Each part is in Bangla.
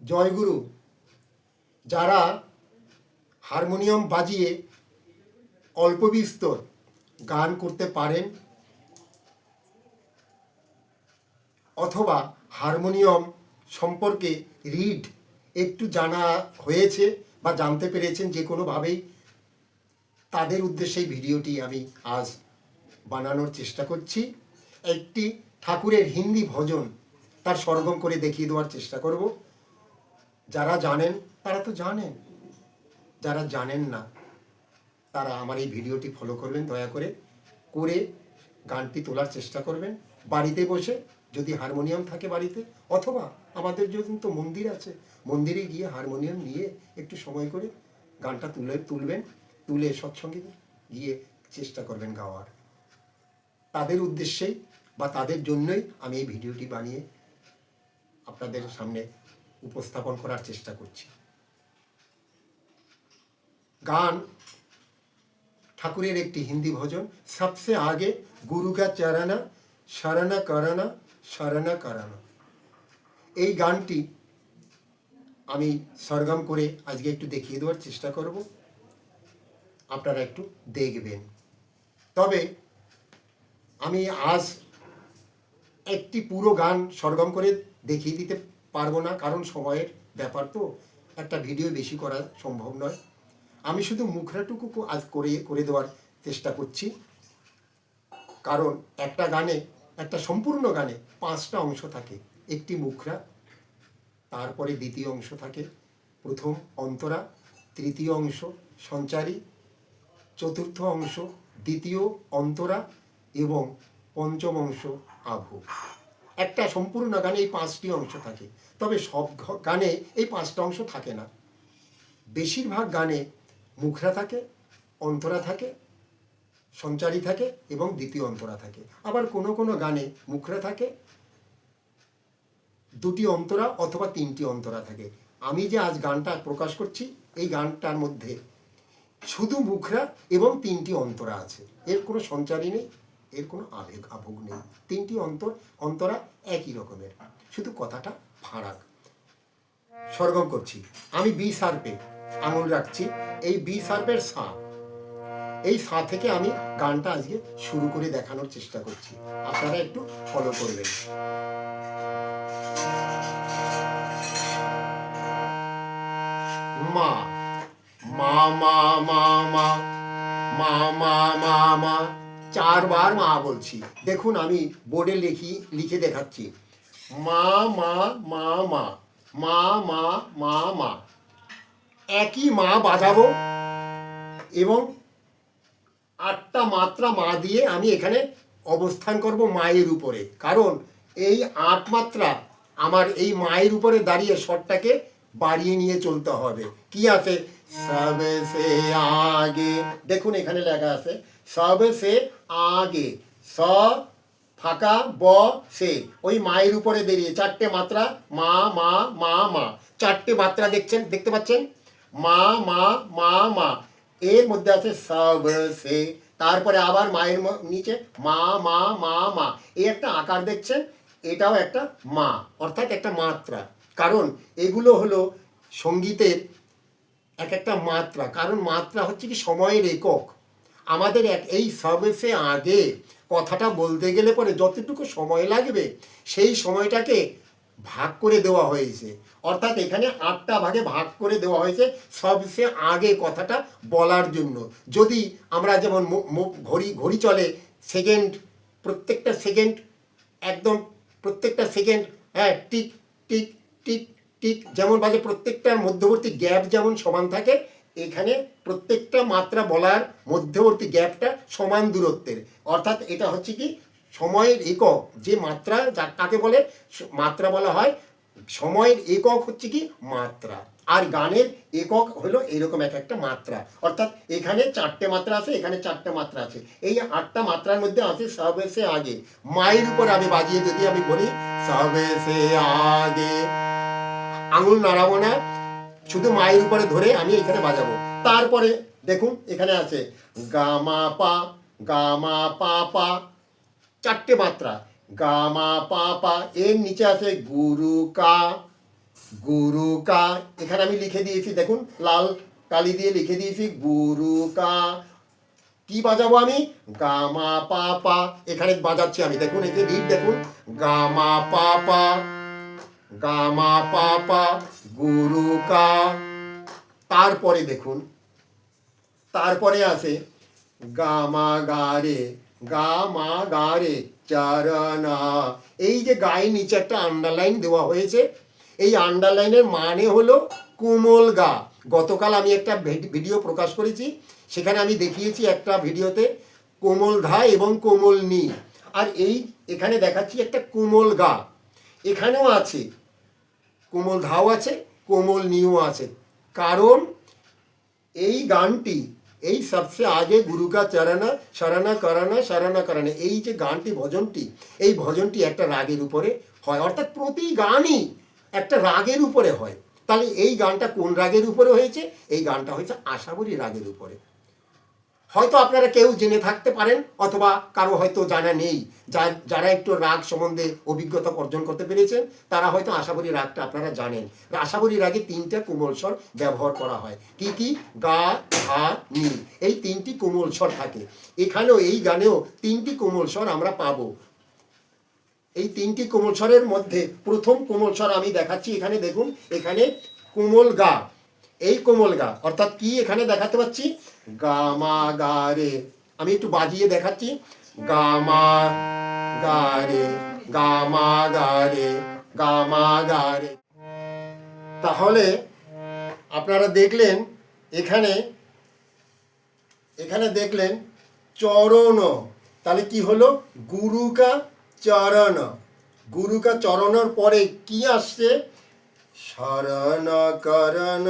জয়গুরু, যারা হারমোনিয়াম বাজিয়ে অল্প বিস্তর গান করতে পারেন অথবা হারমোনিয়াম সম্পর্কে রিড একটু জানা হয়েছে বা জানতে পেরেছেন যে কোনোভাবেই তাদের উদ্দেশ্যে এই ভিডিওটি আমি আজ বানানোর চেষ্টা করছি। একটি ঠাকুরের হিন্দি ভজন তার সরগম করে দেখিয়ে দেওয়ার চেষ্টা করব। যারা জানেন, তারা তো জানেন। যারা জানেন না, তারা আমার এই ভিডিওটি ফলো করবেন, দয়া করে করে গানটি তোলার চেষ্টা করবেন। বাড়িতে বসে যদি হারমোনিয়াম থাকে বাড়িতে, অথবা আমাদের যদি তো মন্দির আছে, মন্দিরে গিয়ে হারমোনিয়াম নিয়ে একটু সময় করে গানটা তুলে, তুলবেন, তুলে সৎসঙ্গে গিয়ে চেষ্টা করবেন গাওয়ার। তাদের উদ্দেশ্যেই বা তাদের জন্যই আমি এই ভিডিওটি বানিয়ে আপনাদের সামনে উপস্থাপন করার চেষ্টা করছি। গান ঠাকুরের একটি হিন্দি ভজন সবসে আগে গুরু কা চরণা, শরণা করণা শরণা করণা। এই গানটি আমি সরগম করে আজকে একটু দেখিয়ে দেওয়ার চেষ্টা করব। আপনারা একটু দেখবেন। তবে আমি আজ একটি পুরো গান সরগম করে দেখিয়ে দিতে পারব না, কারণ সময়ের ব্যাপার তো। একটা ভিডিও বেশি করা সম্ভব নয়। আমি শুধু মুখরাটুকু আজ করে করে দেওয়ার চেষ্টা করছি। কারণ একটা গানে, একটা সম্পূর্ণ গানে পাঁচটা অংশ থাকে। একটি মুখরা, তারপরে দ্বিতীয় অংশ থাকে, প্রথম অন্তরা, তৃতীয় অংশ সঞ্চারী, চতুর্থ অংশ দ্বিতীয় অন্তরা এবং পঞ্চম অংশ আভু। একটা সম্পূর্ণ গানে এই পাঁচটি অংশ থাকে। তবে সব গানে এই পাঁচটা অংশ থাকে না। বেশিরভাগ গানে মুখরা থাকে, অন্তরা থাকে, সঞ্চারী থাকে এবং দ্বিতীয় অন্তরা থাকে। আবার কোনো কোনো গানে মুখরা থাকে, দুটি অন্তরা অথবা তিনটি অন্তরা থাকে। আমি যে আজ গানটা প্রকাশ করছি, এই গানটার মধ্যে শুধু মুখরা এবং তিনটি অন্তরা আছে। এর কোনো সঞ্চারী নেই। এর কোনো আবেগ আভোগ নেই। তিনটি অন্তর, অন্তরা একই রকমের। শুধু কথাটা ফারাক। সরগম করছি। আমি বি সার্পে আঙুল রাখছি। এই বি সার্পের সা। এই সা থেকে আমি গানটা আজকে শুরু করে দেখানোর চেষ্টা করছি। আপনারা একটু ফলো করবেন। মা মা মা মা মা মা মা মা মা চারবার মা বলছি, দেখুন, আমি বোর্ডে লিখি, লিখে দেখাচ্ছি। মা মা মা মা মা মা মা মা। একই মা বাজাবো এবং আটটা মাত্রা মা দিয়ে আমি এখানে অবস্থান করব মায়ের উপরে। কারণ এই আট মাত্রা আমার এই মায়ের উপরে দাঁড়িয়ে স্বরটাকে বাড়িয়ে নিয়ে চলতে হবে। কি আছে? সবসে আগে। দেখুন এখানে লেখা আছে সবসে আগে, স ফাঁকা, ব সে। ওই মায়ের উপরে বেরিয়ে চারটে মাত্রা, মা মা মা মা। চারটে মাত্রা দেখছেন, দেখতে পাচ্ছেন? মা মা মা মা। এর মধ্যে আছে সব সে। তারপরে আবার মায়ের নিচে, মা মা মা মা। এই একটা আকার দেখছেন, এটাও একটা মা, অর্থাৎ একটা মাত্রা। কারণ এগুলো হলো সঙ্গীতের এক একটা মাত্রা। কারণ মাত্রা হচ্ছে কি সময়ের একক। আমাদের এক এই সবেসে আগে কথাটা বলতে গেলে পরে যতটুকু সময় লাগবে, সেই সময়টাকে ভাগ করে দেওয়া হয়েছে। অর্থাৎ এখানে আটটা ভাগে ভাগ করে দেওয়া হয়েছে সবসে আগে কথাটা বলার জন্য। যদি আমরা যেমন ঘড়ি ঘড়ি চলে সেকেন্ড প্রত্যেকটা সেকেন্ড একদম প্রত্যেকটা সেকেন্ড হ্যাঁ টিক টিক টিক টিক যেমন বাজে প্রত্যেকটার মধ্যবর্তী গ্যাপ যেমন সমান থাকে, এখানে প্রত্যেকটা মাত্রা বলার মধ্যবর্তী গ্যাপটা সমান দূরত্বের। অর্থাৎ এটা হচ্ছে কি, সময়ের একক, যে মাত্রা যা, কাকে বলে? মাত্রা বলা হয়। সময়ের একক হচ্ছে কি? মাত্রা। আর গানের একক হলো এরকম এক একটা মাত্রা। অর্থাৎ এখানে চারটে মাত্রা আছে, এখানে চারটে মাত্রা আছে। এই আটটা মাত্রার মধ্যে আছে সবেসে আগে। মায়ের উপর আমি বাজিয়ে যদি আমি বলি সবেসে আগে। আঙুল নাড়াবো না, শুধু মায়ের উপরে ধরে আমি এখানে বাজাবো। তারপরে দেখুন, এখানে আছে গামা পা গামা পা পা, চারটে মাত্রা। গামা পা পা, এর নিচে আছে গুরু, কা গুরু, কা। এখানে আমি লিখে দিয়েছি, দেখুন, লাল কালি দিয়ে লিখে দিয়েছি, গুরু, কা। কি বাজাবো আমি? গামা পা পা। এখানে বাজাচ্ছি আমি, দেখুন, এতে রিড দেখুন। গামা পা পা গামা পা পা গুরু কা। তারপরে দেখুন, তারপরে আছে, গামা গারে গামা গারে চারনা এই যে গায়ে নিচে একটা আন্ডারলাইন দেওয়া হয়েছে, এই আন্ডারলাইনের মানে হলো কোমল গা। গতকাল আমি একটা ভিড- ভিডিও প্রকাশ করেছি, সেখানে আমি দেখিয়েছি একটা ভিডিওতে কোমল ধা এবং কোমল নি। আর এই, এখানে দেখাচ্ছি একটা কোমল গা। এখানেও আছে কোমল ধাও আছে, কোমল নিও আছে। কারণ এই গানটি, এই সবসে আগে গুরু কা চরণা শরণা করণা শরণা করণা এই যে গানটি, ভজনটি, এই ভজনটি একটা রাগের উপরে হয়। অর্থাৎ প্রতি গানই একটা রাগের উপরে হয়। তাহলে এই গানটা কোন রাগের উপরে হয়েছে? এই গানটা হয়েছে আশাবরী রাগের উপরে। হয়তো আপনারা কেউ জেনে থাকতে পারেন, অথবা কারও হয়তো জানা নেই যারা একটু রাগ সম্বন্ধে অভিজ্ঞতা অর্জন করতে পেরেছেন, তারা হয়তো আশা আশাবরী রাগটা আপনারা জানেন। আশা আশাবরী রাগে তিনটা কোমল স্বর ব্যবহার করা হয়। কি কি? গা ধা নি। এই তিনটি কোমল স্বর থাকে। এখানেও এই গানেও তিনটি কোমল স্বর আমরা পাবো। এই তিনটি কোমল স্বরের মধ্যে প্রথম কোমল স্বর আমি দেখাচ্ছি এখানে দেখুন, এখানে কোমল গা। এই কোমল গা, অর্থাৎ কি এখানে দেখাতে পাচ্ছি? গামা আমি একটু বাজিয়ে দেখাচ্ছি। গামা গা রে গামা গা গামা তাহলে আপনারা দেখলেন এখানে এখানে দেখলেন চরণ। তাহলে কি হলো? গুরুকা চরণ। গুরুকা চরণের পরে কি আসছে? শরণ করণ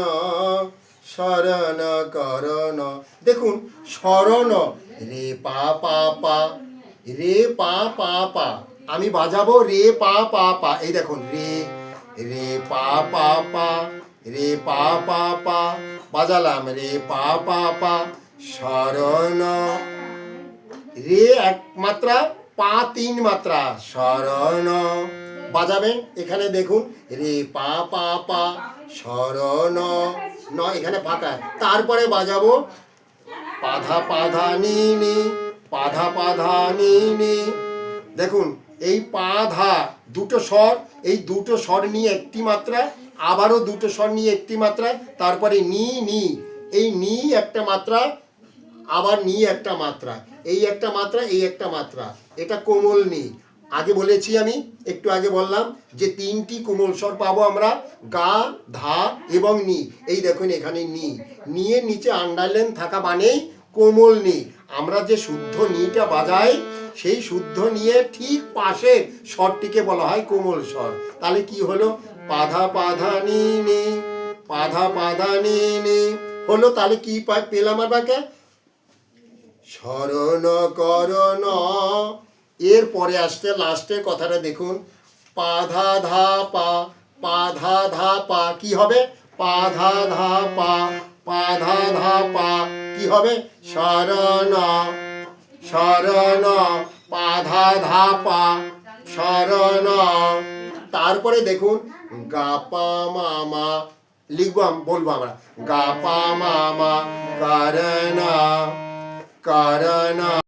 শরণ করণ। দেখুন, শরণ। রে পা পা পা। রে পা পা পা। আমি বাজাবো রে পা পা পা। এই দেখুন, রে রে পা পা পা। রে পা পা পা। বাজালাম, রে পা পা পা। শরণ। রে এক মাত্রা পা তিন মাত্রা শরণ। বাজাবেন? এখানে দেখুন, রে পা পা পা। শরণ ন এখানে ফাঁকা। তারপরে বাজাবো। পাধা পাধা নি নি, পাধা পাধা নি নি। দেখুন, এই পাধা দুটো স্বর, এই দুটো স্বর নিয়ে একটি মাত্রা আবারও দুটো স্বর নিয়ে একটি মাত্রা তারপরে নি নি। এই নি একটা মাত্রা আবার নি একটা মাত্রা এই একটা মাত্রা এই একটা মাত্রা এটা কোমল নি। আগে বলেছি আমি, একটু আগে বললাম যে তিনটি কোমল স্বর পাবো আমরা, গা, ধা এবং নি। এই দেখুন এখানে নি। নিয়ে নিচে আন্ডারলাইন থাকা মানেই কোমল নি। আমরা যে শুদ্ধ নিটা বাজাই, সেই শুদ্ধ নিয়ে ঠিক পাশে স্বরটিকে বলা হয় কোমল স্বর। তাহলে কি হলো? পাধা পাধা নি নি, পাধা পাধা নি নি। হলো, তাহলে কি পেলাম আমাকে স্মরণ করণ এর পরে আসতে লাস্টে কথাটা দেখুন পাধা ধা পা পাধা ধা পা কি হবে? পাধা ধা পা পাধা ধা পা কি হবে? শরণ শরণ পাধা ধা পা শরণ। তারপরে দেখুন, গাপা মামা, লিখব বলব আমরা। গাপা মামা, কারণ কারণ।